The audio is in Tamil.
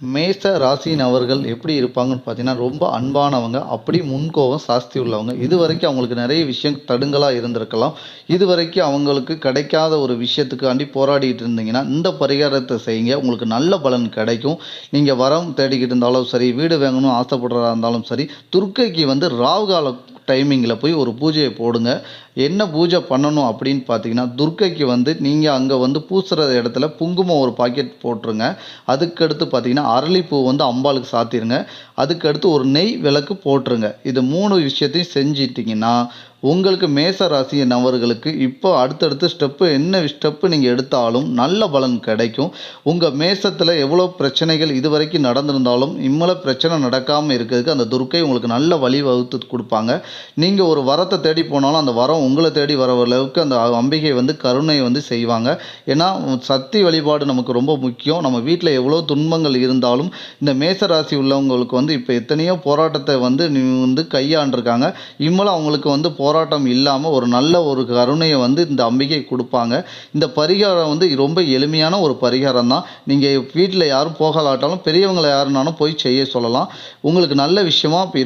மேஷ ராசியின் அவர்கள் எப்படி இருப்பாங்கன்னு பார்த்தீங்கன்னா ரொம்ப அன்பானவங்க அப்படி முன்கோபம் சாஸ்தி உள்ளவங்க இது வரைக்கும் அவங்களுக்கு நிறைய விஷயம் தடுங்கலாக இருந்திருக்கலாம். இது வரைக்கும் அவங்களுக்கு கிடைக்காத ஒரு விஷயத்துக்காண்டி போராடிட்டு இருந்தீங்கன்னா இந்த பரிகாரத்தை செய்யுங்க. உங்களுக்கு நல்ல பலன் கிடைக்கும். நீங்கள் வரம் தேடிக்கிட்டு இருந்தாலும் சரி வீடு வாங்கணும் ஆசைப்படுறதா இருந்தாலும் சரி துர்க்கைக்கு வந்து ராவுகால டைமிங்கில் போய் ஒரு பூஜையை போடுங்க. என்ன பூஜை பண்ணணும் அப்படின்னு பார்த்தீங்கன்னா துர்க்கைக்கு வந்து நீங்கள் அங்கே வந்து பூசுகிற இடத்துல குங்குமம் ஒரு பாக்கெட் போட்டுருங்க. அதுக்கடுத்து பார்த்தீங்கன்னா அரளிப்பூ வந்து அம்பாளுக்கு சாத்திருங்க. அதுக்கடுத்து ஒரு நெய் விளக்கு போட்டுருங்க. இது மூணு விஷயத்தையும் செஞ்சிட்டிங்கன்னா உங்களுக்கு மேச ராசி நபர்களுக்கு இப்போ அடுத்தடுத்து ஸ்டெப்பு என்ன ஸ்டெப்பு நீங்கள் எடுத்தாலும் நல்ல பலன் கிடைக்கும். உங்கள் மேசத்தில் எவ்வளோ பிரச்சனைகள் இது வரைக்கும் நடந்திருந்தாலும் இம்மல பிரச்சனை நடக்காமல் இருக்கிறதுக்கு அந்த துர்க்கை உங்களுக்கு நல்ல வழி வகுத்து கொடுப்பாங்க. நீங்கள் ஒரு வரத்தை தேடி போனாலும் அந்த வரம் உங்களை தேடி வர அளவுக்கு அந்த அம்பிகை வந்து கருணையை வந்து செய்வாங்க. ஏன்னா சக்தி வழிபாடு நமக்கு ரொம்ப முக்கியம். நம்ம வீட்டில் எவ்வளோ துன்பங்கள் இருந்தாலும் இந்த மேச ராசி உள்ளவங்களுக்கு வந்து இப்போ எத்தனையோ போராட்டத்தை வந்து நீ வந்து கையாண்டிருக்காங்க. இம்மல அவங்களுக்கு வந்து போராட்டம் இல்லாமல் ஒரு நல்ல ஒரு கருணையை வந்து இந்த அம்பிகை கொடுப்பாங்க. இந்த பரிகாரம் வந்து ரொம்ப எளிமையான ஒரு பரிகாரம் தான் நீங்கள் வீட்டில் யாரும் போகலாட்டாலும் பெரியவங்களை யாருனாலும் போய் செய்ய சொல்லலாம். உங்களுக்கு நல்ல விஷயமா இருக்கும்